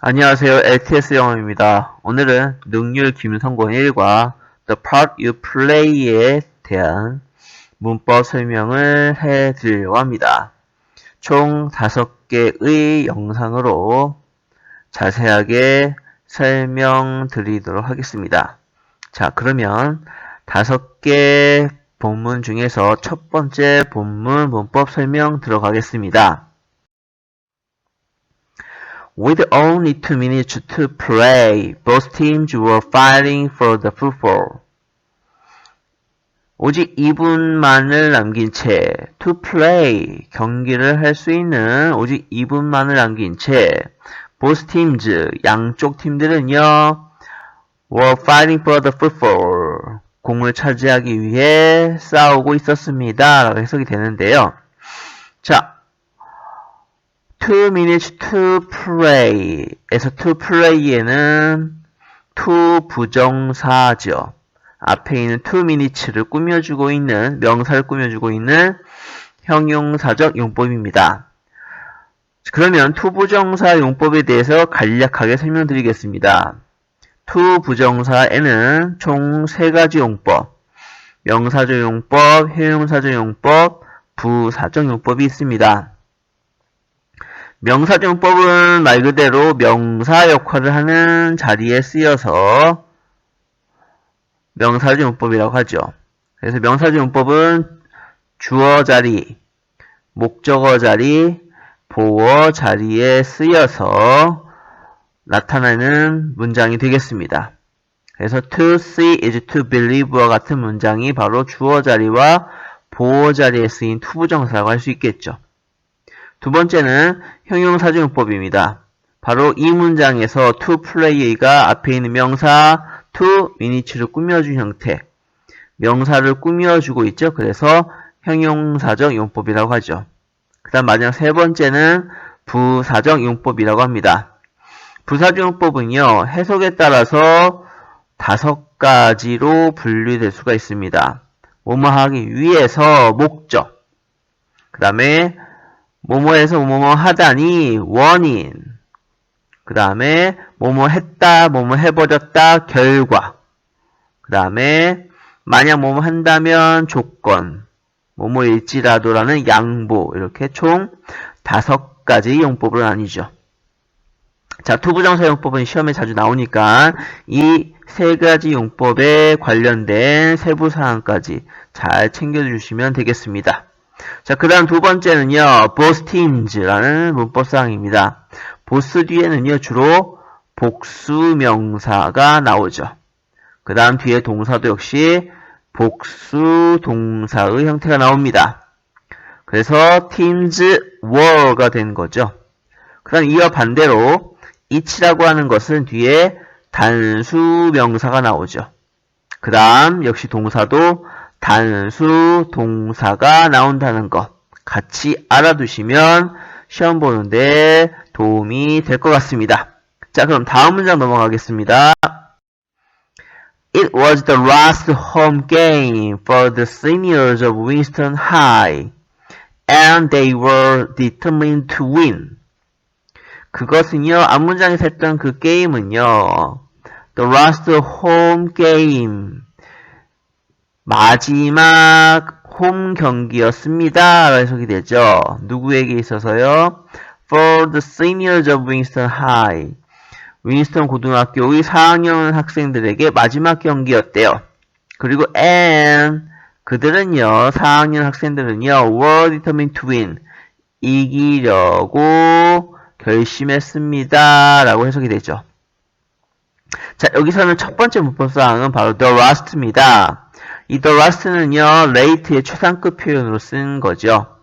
안녕하세요. LTS 영어입니다. 오늘은 능률 김성권 1과 The Part You Play에 대한 문법 설명을 해드리려고 합니다. 총 5개의 영상으로 자세하게 설명드리도록 하겠습니다. 자, 그러면 5개 본문 중에서 첫 번째 본문 문법 설명 들어가겠습니다. With only two minutes to play, both teams were fighting for the football. 오직 2분만을 남긴 채 to play 경기를 할 수 있는 오직 2분만을 남긴 채 both teams 양쪽 팀들은요 were fighting for the football 공을 차지하기 위해 싸우고 있었습니다. 라고 해석이 되는데요. 자, two minutes to play 에서 to play에는 to 부정사죠. 앞에 있는 two minutes를 꾸며주고 있는 명사를 꾸며주고 있는 형용사적 용법입니다. 그러면 to 부정사 용법에 대해서 간략하게 설명드리겠습니다. to 부정사에는 총 세 가지 용법, 명사적 용법, 형용사적 용법, 부사적 용법이 있습니다. 명사정법은 말 그대로 명사 역할을 하는 자리에 쓰여서 명사정법이라고 하죠. 그래서 명사정법은 주어 자리, 목적어 자리, 보어 자리에 쓰여서 나타나는 문장이 되겠습니다. 그래서 to see is to believe와 같은 문장이 바로 주어 자리와 보어 자리에 쓰인 투부정사라고 할 수 있겠죠. 두 번째는 형용사정법입니다. 바로 이 문장에서 to play가 앞에 있는 명사 to minutes를 꾸며준 형태 명사를 꾸며주고 있죠. 그래서 형용사적 용법이라고 하죠. 그 다음 마지막 세 번째는 부사적 용법이라고 합니다. 부사적 용법은요. 해석에 따라서 다섯 가지로 분류될 수가 있습니다. 뭐뭐 하기 위해서 목적 그 다음에 뭐뭐해서 뭐뭐 하다니 원인 그 다음에 뭐뭐 했다 뭐뭐 해버렸다 결과 그 다음에 만약 뭐뭐 한다면 조건 뭐뭐일지라도라는 양보 이렇게 총 다섯 가지 용법으로 나뉘죠. 자, 투부정사 용법은 시험에 자주 나오니까 이 세 가지 용법에 관련된 세부 사항까지 잘 챙겨주시면 되겠습니다. 자, 그 다음 두 번째는요, both teams라는 문법사항입니다. 보스 뒤에는요, 주로 복수명사가 나오죠. 그 다음 뒤에 동사도 역시 복수 동사의 형태가 나옵니다. 그래서 teams were가 된 거죠. 그 다음 이와 반대로 each라고 하는 것은 뒤에 단수 명사가 나오죠. 그 다음 역시 동사도 단수 동사가 나온다는 것 같이 알아두시면 시험 보는데 도움이 될 것 같습니다. 자 그럼 다음 문장 넘어가겠습니다. It was the last home game for the seniors of Winston High, and they were determined to win. 그것은요, 앞문장에서 했던 그 게임은요, the last home game, 마지막 홈 경기였습니다. 해석이 되죠. 누구에게 있어서요? For the seniors of Winston High. 윈스턴 고등학교의 4학년 학생들에게 마지막 경기였대요. 그리고 and 그들은요, 4학년 학생들은요, were determined to win. 이기려고 결심했습니다. 라고 해석이 되죠. 자, 여기서는 첫 번째 문법 사항은 바로 the last입니다. 이 the last는요, late의 최상급 표현으로 쓴 거죠.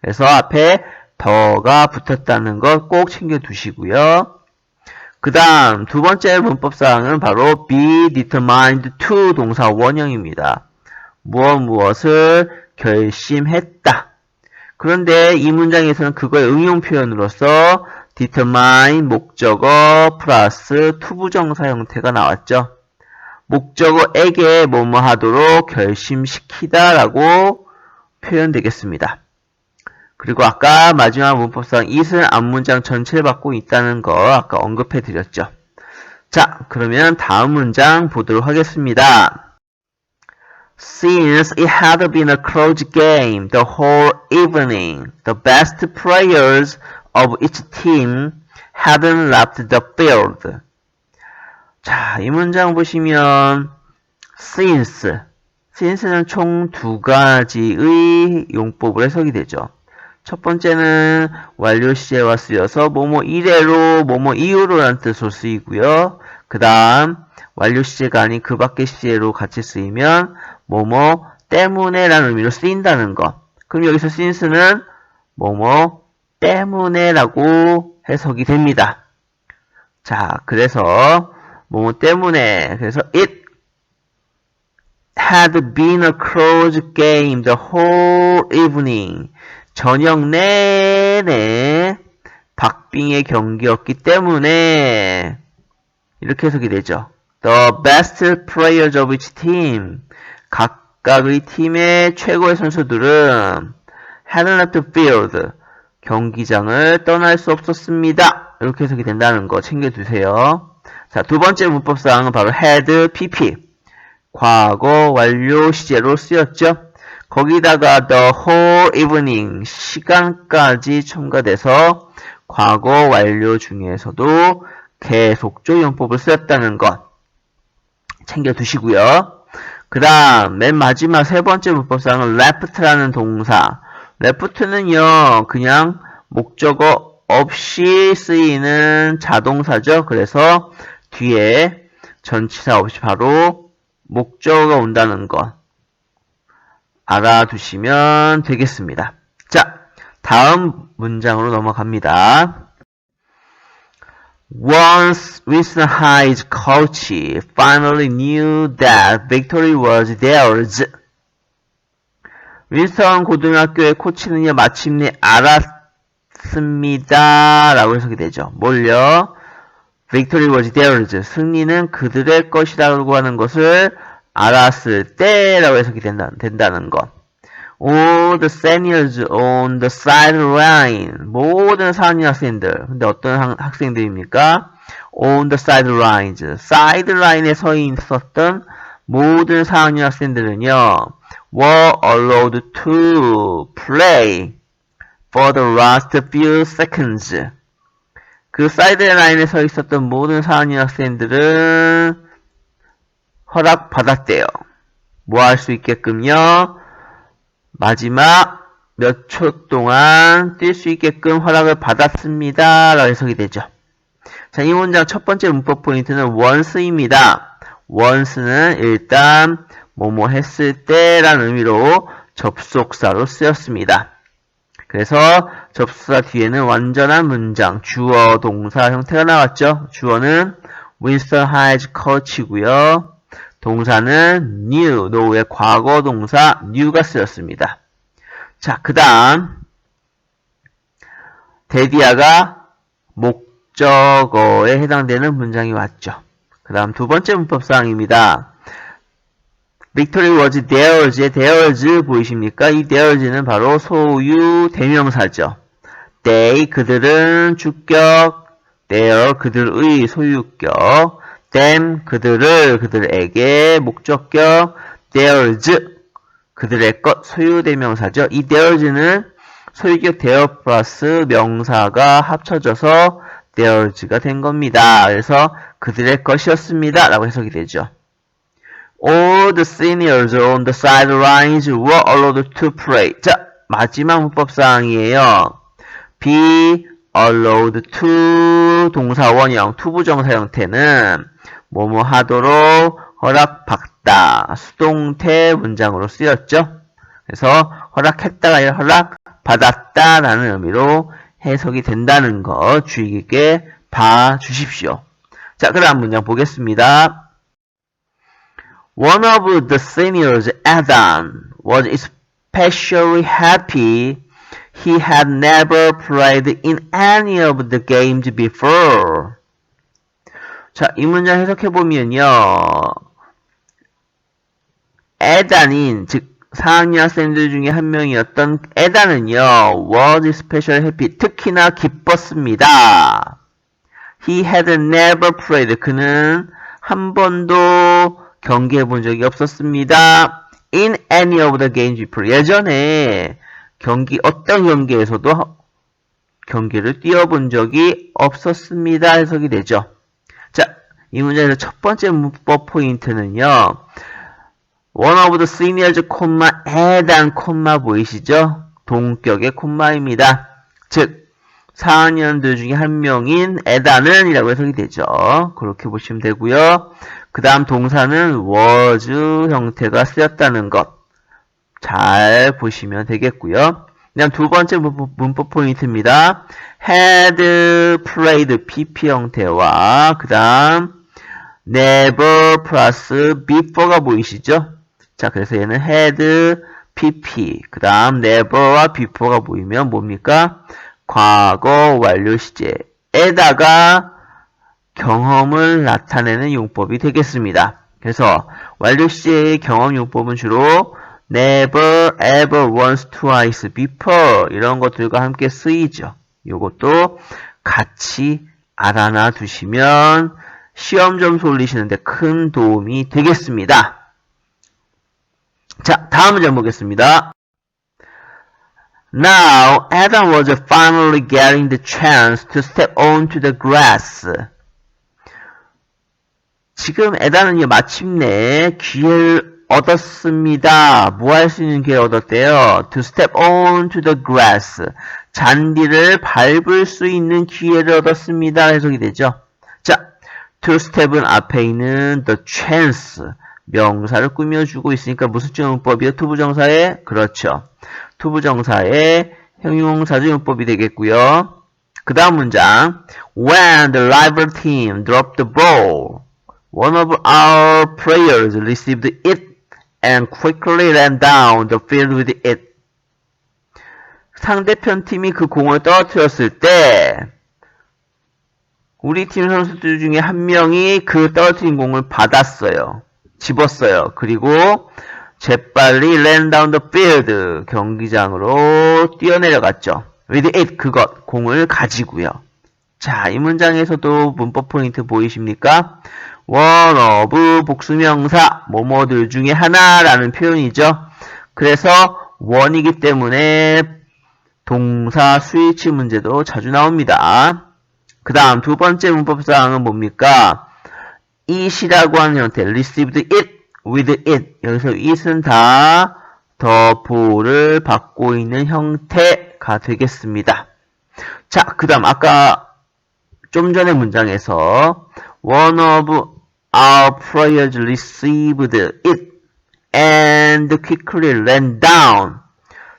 그래서 앞에 더가 붙었다는 것 꼭 챙겨두시고요. 그 다음 두 번째 문법사항은 바로 be determined to 동사 원형입니다. 무엇 무엇을 결심했다. 그런데 이 문장에서는 그거의 응용 표현으로서 determine 목적어 플러스 투부정사 형태가 나왔죠. 목적어에게 뭐뭐 하도록 결심시키다 라고 표현되겠습니다. 그리고 아까 마지막 문법상 it은 앞문장 전체를 받고 있다는 거 아까 언급해 드렸죠. 자, 그러면 다음 문장 보도록 하겠습니다. Since it had been a close game the whole evening, the best players of each team hadn't left the field. 자, 이 문장 보시면 since, since는 총 두 가지의 용법으로 해석이 되죠. 첫 번째는 완료 시제와 쓰여서 뭐뭐 이래로 뭐뭐 이후로라는 뜻으로 쓰이고요. 그 다음 완료 시제가 아닌 그 밖의 시제로 같이 쓰이면 뭐뭐 때문에 라는 의미로 쓰인다는 것. 그럼 여기서 since는 뭐뭐 때문에 라고 해석이 됩니다. 자, 그래서 뭐뭐 때문에 그래서 it had been a close game the whole evening. 저녁 내내 박빙의 경기였기 때문에 이렇게 해석이 되죠. The best players of each team. 각각의 팀의 최고의 선수들은 hadn't left the field. 경기장을 떠날 수 없었습니다. 이렇게 해석이 된다는 거 챙겨두세요. 자, 두 번째 문법 사항은 바로 had, pp. 과거 완료 시제로 쓰였죠. 거기다가 the whole evening 시간까지 첨가돼서 과거 완료 중에서도 계속적 용법을 쓰였다는 것 챙겨두시고요. 그 다음 맨 마지막 세 번째 문법상은 left라는 동사 left는요 그냥 목적어 없이 쓰이는 자동사죠. 그래서 뒤에 전치사 없이 바로 목적어가 온다는 것 알아두시면 되겠습니다. 자, 다음 문장으로 넘어갑니다. Once Winston High's coach finally knew that victory was theirs. 윈스턴 고등학교의 코치는요, 마침내 알았 습니다. 라고 해석이 되죠. 뭘요? Victory was theirs. 승리는 그들의 것이라고 하는 것을 알았을 때 라고 해석이 된다, 된다는 것. All the seniors on the sideline. 모든 4학년 학생들. 근데 어떤 학생들입니까? On the sidelines. sideline에 서 있었던 모든 4학년 학생들은요. were allowed to play for the last few seconds. 그 사이드 라인에 서 있었던 모든 4학년 학생들은 허락받았대요. 뭐 할 수 있게끔요? 마지막 몇 초 동안 뛸 수 있게끔 허락을 받았습니다. 라고 해석이 되죠. 자, 이 문장 첫 번째 문법 포인트는 once입니다. once는 일단 뭐뭐 했을 때라는 의미로 접속사로 쓰였습니다. 그래서 접속사 뒤에는 완전한 문장, 주어, 동사 형태가 나왔죠. 주어는 Winston Hayes coach이고요. 동사는 knew, know의 과거 동사 knew가 쓰였습니다. 자, 그 다음 데디아가 목적어에 해당되는 문장이 왔죠. 그 다음 두 번째 문법사항입니다. Victory was theirs의 theirs 보이십니까? 이 theirs는 바로 소유 대명사죠. They 그들은 주격, their 그들의 소유격, them 그들을 그들에게 목적격, theirs 그들의 것 소유 대명사죠. 이 theirs는 소유격 their 플러스 명사가 합쳐져서 theirs가 된 겁니다. 그래서 그들의 것이었습니다. 라고 해석이 되죠. All the seniors on the sidelines were allowed to play. 자, 마지막 문법사항이에요. be allowed to 동사 원형, 투부정사 형태는 뭐뭐 하도록 허락받다, 수동태 문장으로 쓰였죠. 그래서 허락했다가 아니라 허락받았다라는 의미로 해석이 된다는 거 주의 깊게 봐주십시오. 자, 그럼 문장 보겠습니다. One of the seniors, Adam, was especially happy he had never played in any of the games before. 자, 이 문장 해석해 보면요. 에단인, 즉, 4학년 학생들 중에 한 명이었던 에다는요, was special happy. 특히나 기뻤습니다. He had never played. 그는 한 번도 경기해 본 적이 없었습니다. In any of the games before. 예전에 경기, 어떤 경기에서도 경기를 뛰어본 적이 없었습니다. 해석이 되죠. 자, 이 문제에서 첫 번째 문법 포인트는요. one of the seniors, 콤마, 해당 콤마 보이시죠? 동격의 콤마입니다. 즉, 4학년들 중에 한 명인 에다는 이라고 해석이 되죠. 그렇게 보시면 되고요. 그 다음 동사는 was 형태가 쓰였다는 것. 잘 보시면 되겠고요. 그다음 두 번째 문법, 문법 포인트입니다. had played PP 형태와 그 다음 never plus before가 보이시죠? 자, 그래서 얘는 had PP 그 다음 never와 before가 보이면 뭡니까? 과거 완료 시제에다가 경험을 나타내는 용법이 되겠습니다. 그래서 완료 시제의 경험 용법은 주로 never, ever, once, twice, before 이런 것들과 함께 쓰이죠. 이것도 같이 알아놔 두시면 시험 점수 올리시는데 큰 도움이 되겠습니다. 자, 다음 문제 보겠습니다. Now, Adam was finally getting the chance to step onto the grass. 지금 에다는요, 마침내 기회를 얻었습니다. 뭐 할 수 있는 기회를 얻었대요? To step onto the grass. 잔디를 밟을 수 있는 기회를 얻었습니다. 해석이 되죠. 자, to step은 앞에 있는 the chance. 명사를 꾸며주고 있으니까 무슨 주문법이요? 투부정사의 그렇죠. 투부정사의 형용사주 용법이 되겠고요. 그 다음 문장 When the rival team dropped the ball, one of our players received it and quickly ran down the field with it. 상대편 팀이 그 공을 떨어뜨렸을 때 우리 팀 선수들 중에 한 명이 그 떨어뜨린 공을 받았어요. 집었어요. 그리고 재빨리 ran down the field 경기장으로 뛰어내려갔죠. with it 그것 공을 가지고요. 자, 이 문장에서도 문법 포인트 보이십니까? One of 복수명사 뭐뭐들 중에 하나라는 표현이죠. 그래서 원이기 때문에 동사 스위치 문제도 자주 나옵니다. 그 다음 두 번째 문법사항은 뭡니까? it이라고 하는 형태, received it with it. 여기서 it은 다 더보를 받고 있는 형태가 되겠습니다. 자, 그 다음 아까 좀 전에 문장에서 one of our players received it and quickly ran down.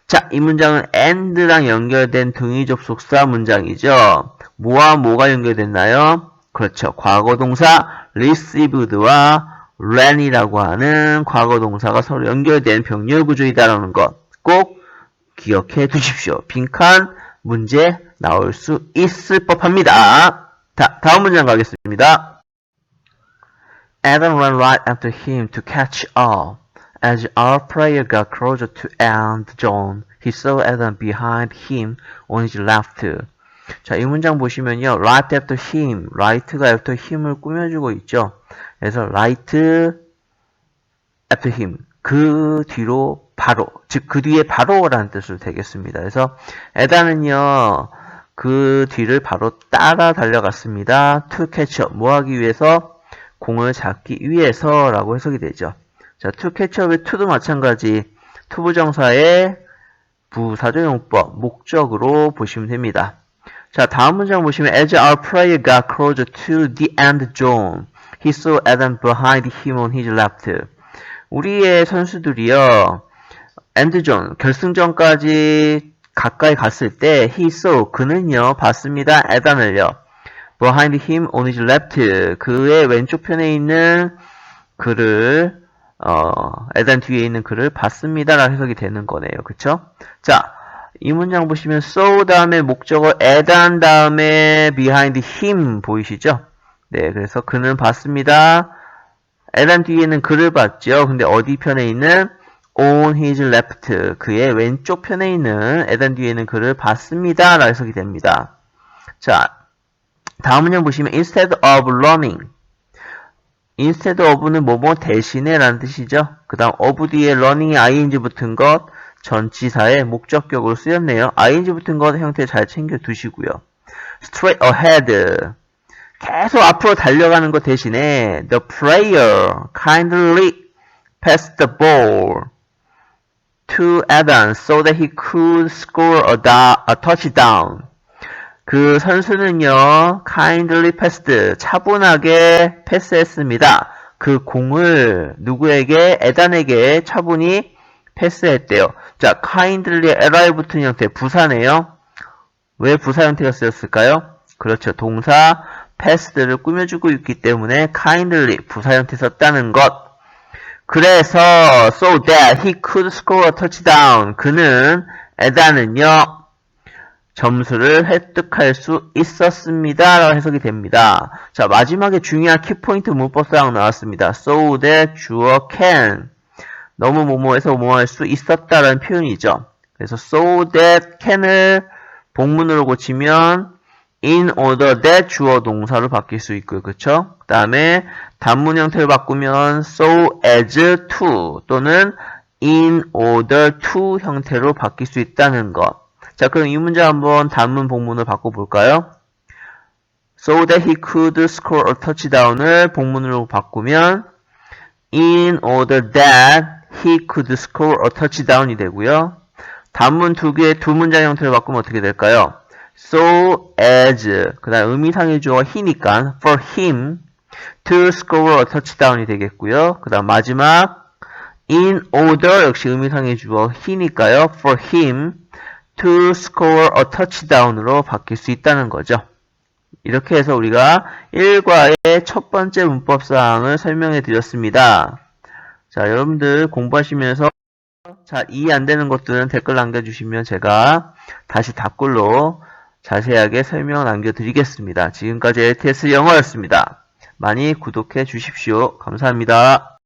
자, 이 문장은 and랑 연결된 등위 접속사 문장이죠. 뭐와 뭐가 연결됐나요? 그렇죠. 과거 동사 received와 ran이라고 하는 과거 동사가 서로 연결된 병렬 구조이다라는 것 꼭 기억해 두십시오. 빈칸 문제 나올 수 있을 법합니다. 다, 다음 문장 가겠습니다. Adam ran right after him to catch up. As our player got closer to end zone, he saw Adam behind him on his left. 자, 이 문장 보시면요. right after him, right가 after him을 꾸며주고 있죠. 그래서 right after him, 그 뒤로 바로, 즉 그 뒤에 바로라는 뜻으로 되겠습니다. 그래서 에다는요. 그 뒤를 바로 따라 달려갔습니다. to catch up, 뭐 하기 위해서? 공을 잡기 위해서 라고 해석이 되죠. 자, to catch up의 to도 마찬가지 투부정사의 부사조용법, 목적으로 보시면 됩니다. 자, 다음 문장 보시면 As our player got closer to the end zone, he saw Adam behind him on his left. 우리의 선수들이요, 엔드 존, 결승전까지 가까이 갔을 때 he saw, 그는요, 봤습니다. 에단을요. Behind him on his left. 그의 왼쪽 편에 있는 그를 어, 에단 뒤에 있는 그를 봤습니다라는 해석이 되는 거네요. 그쵸? 자, 이 문장 보시면 so 다음에 목적어 에단 다음에 behind him 보이시죠? 네, 그래서 그는 봤습니다. 에단 뒤에는 그를 봤죠. 근데 어디 편에 있는 on his left. 그의 왼쪽 편에 있는 에단 뒤에 있는 그를 봤습니다. 라고 해석이 됩니다. 자, 다음 문장 보시면 instead of running. instead of는 뭐뭐 대신에 라는 뜻이죠. 그 다음 of 뒤에 running에 ing 붙은 것 전치사의 목적격으로 쓰였네요. ing 붙은 것 형태 잘 챙겨 두시고요. straight ahead. 계속 앞으로 달려가는 것 대신에 the player kindly passed the ball to Evans so that he could score a, a touchdown. 그 선수는요, kindly passed, 차분하게 패스했습니다. 그 공을 누구에게, 에단에게 차분히 패스했대요. 자, kindly, li 붙은 형태, 부사네요. 왜 부사 형태가 쓰였을까요? 그렇죠. 동사 passed를 꾸며주고 있기 때문에 kindly, 부사 형태 썼다는 것. 그래서 so that he could score a touchdown. 그는 에단은요, 점수를 획득할 수 있었습니다. 라고 해석이 됩니다. 자, 마지막에 중요한 키포인트 문법사항 나왔습니다. so that 주어 can. 너무 뭐뭐해서 뭐할 수 있었다라는 표현이죠. 그래서 so that can을 복문으로 고치면 in order that 주어 동사로 바뀔 수 있고요. 그쵸? 그 다음에 단문 형태를 바꾸면 so as to 또는 in order to 형태로 바뀔 수 있다는 것. 자, 그럼 이 문제 한번 단문 복문을 바꿔볼까요? So that he could score a touchdown을 복문으로 바꾸면 in order that he could score a touchdown이 되고요. 단문 두 개, 두 문장 형태를 바꾸면 어떻게 될까요? So as, 그 다음 의미상의 주어 he니까 for him to score a touchdown이 되겠고요. 그 다음 마지막 in order 역시 의미상의 주어 he니까요. for him to score a touchdown으로 바뀔 수 있다는 거죠. 이렇게 해서 우리가 1과의 첫 번째 문법 사항을 설명해 드렸습니다. 자, 여러분들 공부하시면서 잘 이해 안 되는 것들은 댓글 남겨주시면 제가 다시 답글로 자세하게 설명 남겨드리겠습니다. 지금까지 LTS 영어였습니다. 많이 구독해 주십시오. 감사합니다.